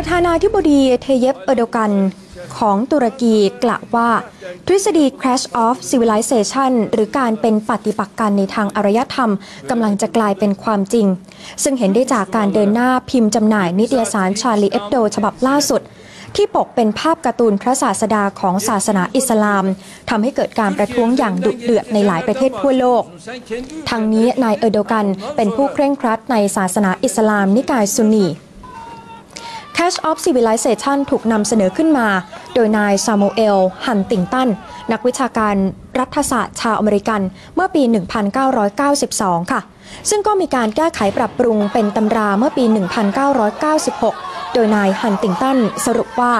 ประธานาธิบดีเทเยปเอโดกันของตุรกีกล่าวว่า ทฤษฎี crash of civilization หรือการเป็นปฏิปักษ์กันในทางอารยธรรมกำลังจะกลายเป็นความจริง ซึ่งเห็นได้จากการเดินหน้าพิมพ์จำหน่ายนิตยสารชาลีเอ b โดฉบับล่าสุด ที่ปกเป็นภาพการ์ตูนพระศาสดาของศาสนาอิสลามทำให้เกิดการประท้วงอย่างดุเดือดในหลายประเทศทั่วโลกทางนี้นายเออโดกันเป็นผู้เคร่งครัดในศาสนาอิสลามนิกายซุนนี Cash of Civilization ถูกนำเสนอขึ้นมา โดยนายซามูเอล ฮันติงตัน นักวิชาการรัฐศาสตร์ชาวอเมริกัน เมื่อปี 1992 ค่ะ ซึ่งก็มีการแก้ไขปรับปรุงเป็นตำราเมื่อปี 1996 โดยนายฮันติงตันสรุปว่า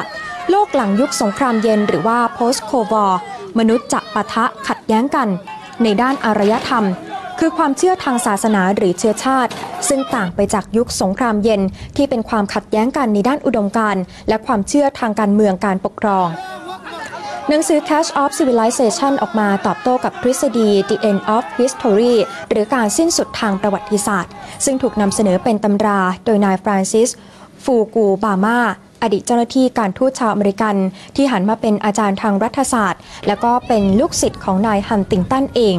โลกหลังยุคสงครามเย็นหรือว่า post cold war มนุษย์จะปะทะขัดแย้งกัน ในด้านอารยธรรม คือความเชื่อทางศาสนาหรือเชื้อชาติ ซึ่งต่างไปจากยุคสงครามเย็นที่เป็นความขัดแย้งกันในด้านอุดมการณ์และความเชื่อทางการเมืองการปกครองหนังสือ Cash of Civilization ออกมาตอบโต้กับทฤษฎี The End of History หรือการสิ้นสุดทางประวัติศาสตร์ ซึ่งถูกนำเสนอเป็นตำราโดยนายฟรานซิส ฟูกูบามาอดีตเจ้าหน้าที่การทูตชาวอเมริกัน ที่หันมาเป็นอาจารย์ทางรัฐศาสตร์ และก็เป็นลูกศิษย์ของนายฮันติงตันเอง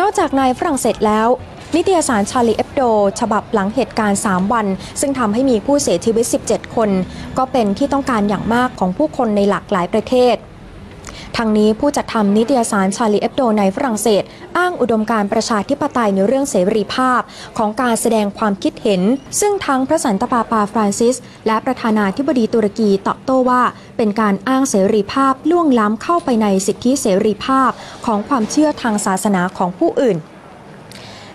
นอกจากในฝรั่งเศสแล้ว นิตยสารชาลีเอฟโด ฉบับหลังเหตุการณ์ 3 วัน ซึ่งทำให้มีผู้เสียชีวิต 17 คน ก็เป็นที่ต้องการอย่างมากของผู้คนในหลากหลายประเทศ ทางนี้ผู้จัดทำนิตยสารชาลีเอ b โดในฝรั่งเศส อ้างอุดมการประชาธิปไตยในเรื่องเสรีภาพ ของการแสดงความคิดเห็น ซึ่งทั้งพระสันตะปาปาฟรานซิส และประธานาธิบดีตุรกีตอบโต้ว่า เป็นการอ้างเสรีภาพล่วงล้ำเข้าไปในสิทธิเสรีภาพ ของความเชื่อทางศาสนาของผู้อื่น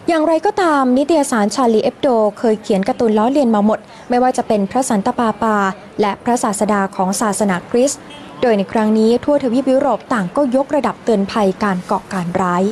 อย่างไรก็ตามนิตยสารชาลีเอ b โด เคยเขียนการ์ตูนล้อเลียนมาหมด ไม่ว่าจะเป็นพระสันตะปาปา และพระศาสดาของศาสนาคริสต์ โดยในครั้งนี้ทั่วทวีปยุโรปต่างก็ยกระดับเตือนภัยการเกาะการร้าย